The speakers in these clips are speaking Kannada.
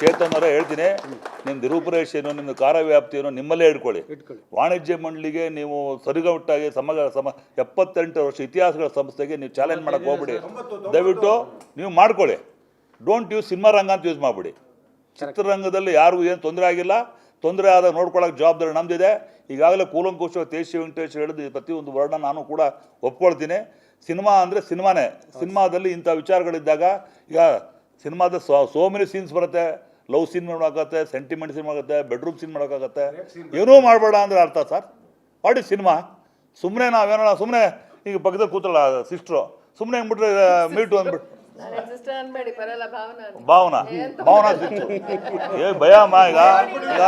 ಚೇತನ್ ಅವರೇ ಹೇಳ್ತೀನಿ ನಿಮ್ಮ ರೂಪುರೇಷೆ ಏನು ನಿಮ್ಮ ಕಾರ್ಯವ್ಯಾಪ್ತಿ ಏನು ನಿಮ್ಮಲ್ಲೇ ಇಟ್ಕೊಳ್ಳಿ. ವಾಣಿಜ್ಯ ಮಂಡಳಿಗೆ ನೀವು ಸರಿಗಮಟ್ಟಾಗಿ ಸಮಗ್ರ ಸಮ ಎಪ್ಪತ್ತೆಂಟು ವರ್ಷ ಇತಿಹಾಸಗಳ ಸಂಸ್ಥೆಗೆ ನೀವು ಚಾಲೆಂಜ್ ಮಾಡಕ್ಕೆ ಹೋಗ್ಬಿಡಿ. ದಯವಿಟ್ಟು ನೀವು ಮಾಡ್ಕೊಳ್ಳಿ. ಡೋಂಟ್ ಯೂಸ್ ಸಿನಿಮಾ ರಂಗ ಅಂತ ಯೂಸ್ ಮಾಡಿಬಿಡಿ. ಚಿತ್ರರಂಗದಲ್ಲಿ ಯಾರಿಗೂ ಏನು ತೊಂದರೆ ಆಗಿಲ್ಲ. ತೊಂದರೆ ಆದಾಗ ನೋಡ್ಕೊಳ್ಳೋಕೆ ಜವಾಬ್ದಾರಿ ನಮ್ದಿದೆ. ಈಗಾಗಲೇ ಕೂಲಂಕುಶ ತೇಜಿ ವೆಂಕಟೇಶ್ ಹೇಳಿದ ಪ್ರತಿಯೊಂದು ವರ್ಣ ನಾನು ಕೂಡ ಒಪ್ಕೊಳ್ತೀನಿ. ಸಿನಿಮಾ ಅಂದರೆ ಸಿನಿಮಾನೇ ಸಿನಿಮಾದಲ್ಲಿ ಇಂಥ ವಿಚಾರಗಳಿದ್ದಾಗ ಈಗ ಸಿನಿಮಾದ ಸೋ ಸೋ ಮೆನಿ ಸೀನ್ಸ್ ಬರುತ್ತೆ. ಲವ್ ಸೀನ್ ಮಾಡೋಕ್ಕಾಗತ್ತೆ ಸೆಂಟಿಮೆಂಟ್ ಸೀನ್ ಮಾಡೋಕ್ಕಾಗತ್ತೆ ಬೆಡ್ರೂಮ್ ಸೀನ್ ಮಾಡೋಕ್ಕಾಗತ್ತೆ. ಏನೂ ಮಾಡಬೇಡ ಅಂದರೆ ಅರ್ಥ ಸರ್? ಮಾಡಿ ಸಿನಿಮಾ. ಸುಮ್ಮನೆ ನಾವೇನೋ ಸುಮ್ಮನೆ ಈಗ ಪಕ್ಕದಲ್ಲಿ ಕೂತಲ್ಲ ಸಿಸ್ಟ್ರು ಸುಮ್ಮನೆ ಹೆಂಗ್ಬಿಟ್ರೆ ಮೀಟು ಅಂದ್ಬಿಟ್ಟು ಭಾವನಾ. ಭಾವನಾ. ಸಿಸ್ಟ್ರು ಏ ಭಯ ಅಮ್ಮ ಈಗ. ಈಗ?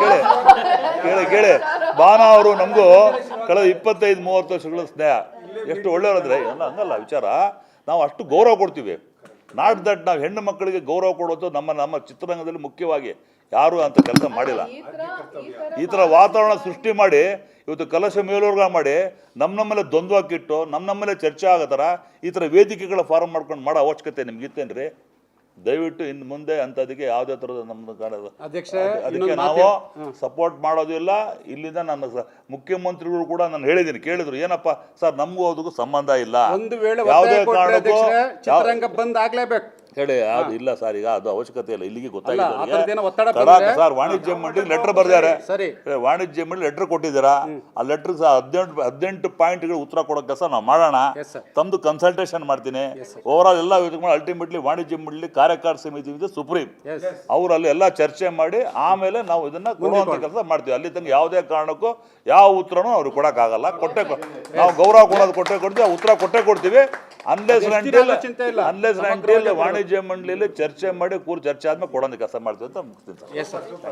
ಕೇಳಿ. ಕೇಳಿ ಕೇಳಿ. ಭಾವನಾ ಅವರು ನಮಗೂ ಕಳೆದ ಇಪ್ಪತ್ತೈದು ಮೂವತ್ತು ವರ್ಷಗಳ ಸ್ನೇಹ. ಎಷ್ಟು ಒಳ್ಳೆಯವರಂದ್ರೆ ಎಲ್ಲ ಹಂಗಲ್ಲ ವಿಚಾರ. ನಾವು ಅಷ್ಟು ಗೌರವ ಕೊಡ್ತೀವಿ. ನಾಟ್ ದಟ್ ನಾವು ಹೆಣ್ಣು ಮಕ್ಕಳಿಗೆ ಗೌರವ ಕೊಡೋದು ನಮ್ಮ ನಮ್ಮ ಚಿತ್ರರಂಗದಲ್ಲಿ ಮುಖ್ಯವಾಗಿ ಯಾರು ಅಂತ ಕೆಲಸ ಮಾಡಿಲ್ಲ. ಈ ಥರ ವಾತಾವರಣ ಸೃಷ್ಟಿ ಮಾಡಿ ಇವತ್ತು ಕಲಶ ಮೇಲೋರ್ಗ ಮಾಡಿ ನಮ್ಮ ನಮ್ಮಲ್ಲೇ ದ್ವಂದ್ವಕ್ಕಿಟ್ಟು ನಮ್ಮ ನಮ್ಮಲ್ಲೇ ಚರ್ಚೆ ಆಗೋ ಥರ ಈ ಥರ ವೇದಿಕೆಗಳ ಫಾರ್ಮ್ ಮಾಡ್ಕೊಂಡು ಮಾಡೋ ಅವಶ್ಯಕತೆ ನಿಮ್ಗೆ ಇತ್ತೇನ್ರಿ? ದಯವಿಟ್ಟು ಇನ್ನು ಮುಂದೆ ಅಂಥದಕ್ಕೆ ಯಾವುದೇ ಥರದ ನಮ್ಮದು ಕಾಣೋದು ಅಧ್ಯಕ್ಷ ಅದಕ್ಕೆ ನಾವು ಸಪೋರ್ಟ್ ಮಾಡೋದಿಲ್ಲ ಇಲ್ಲಿಂದ ನನ್ನ ಮುಖ್ಯಮಂತ್ರಿಗಳು ಕೂಡ ನಾನು ಹೇಳಿದ್ದೀನಿ. ಕೇಳಿದ್ರು ಏನಪ್ಪ? ಸರ್ ನಮಗೂ ಅದಕ್ಕೂ ಸಂಬಂಧ ಇಲ್ಲ. ಒಂದು ವೇಳೆ ಯಾವುದೇ ಕಾರಣಕ್ಕೂ ಚಿತ್ರರಂಗ ಬಂದ್ ಆಗ್ಲೇಬೇಕು. ಹೇಳಿ ಅದು ಇಲ್ಲ ಸರ್ ಈಗ ಅದು ಅವಶ್ಯಕತೆ ಇಲ್ಲ ಇಲ್ಲಿಗೆ ಗೊತ್ತಾಗಿದೆ ಸರ್ ವಾಣಿಜ್ಯ ಮಂಡಳಿ ಲೆಟರ್ ಬರ್ದಾರೆ. ಸರಿ ವಾಣಿಜ್ಯ ಮಂಡಳಿ ಲೆಟರ್ ಕೊಟ್ಟಿದ್ದೀರಾ? ಆ ಲೆಟರ್ ಹದಿನೆಂಟು ಹದಿನೆಂಟು ಪಾಯಿಂಟ್ಗಳು ಉತ್ತರ ಕೊಡೋ ಕೆಲಸ ನಾವು ಮಾಡೋಣ. ತಂದು ಕನ್ಸಲ್ಟೇಷನ್ ಮಾಡ್ತೀನಿ. ಓವರ್ ಆಲ್ ಎಲ್ಲ ಅಲ್ಟಿಮೇಟ್ಲಿ ವಾಣಿಜ್ಯ ಮಂಡಳಿ ಕಾರ್ಯಕಾರ ಸಮಿತಿ ಇದೆ ಸುಪ್ರೀಂ. ಅವ್ರು ಅಲ್ಲಿ ಎಲ್ಲ ಚರ್ಚೆ ಮಾಡಿ ಆಮೇಲೆ ನಾವು ಇದನ್ನ ಕೊಡುವಂತ ಕೆಲಸ ಮಾಡ್ತೀವಿ. ಅಲ್ಲಿ ತನಕ ಯಾವುದೇ ಕಾರಣಕ್ಕೂ ಯಾವ ಉತ್ತರನೂ ಅವ್ರಿಗೆ ಕೊಡಕ್ಕಾಗಲ್ಲ. ಕೊಟ್ಟೆ ನಾವು ಗೌರವ ಕೊಡೋದು ಕೊಟ್ಟೆ ಕೊಡ್ತೀವಿ ಉತ್ತರ ಕೊಟ್ಟೆ ಕೊಡ್ತೀವಿ. ಅನ್ಲೆಸ್ ಅದೆಷ್ಟಿದೆ ಚಿಂತೆ ಇಲ್ಲ. ಅನ್ಲೆಸ್ ವಾಣಿಜ್ಯ ಮಂಡಳಿಯಲ್ಲಿ ಚರ್ಚೆ ಮಾಡಿ ಕೂರ್ ಚರ್ಚೆ ಆದ್ಮೇಲೆ ಕೊಡೋಂಥ ಕೆಲಸ ಮಾಡ್ತೀವಿ ಅಂತ ಮುಗಿಸ್ತೀನಿ ಸರ್.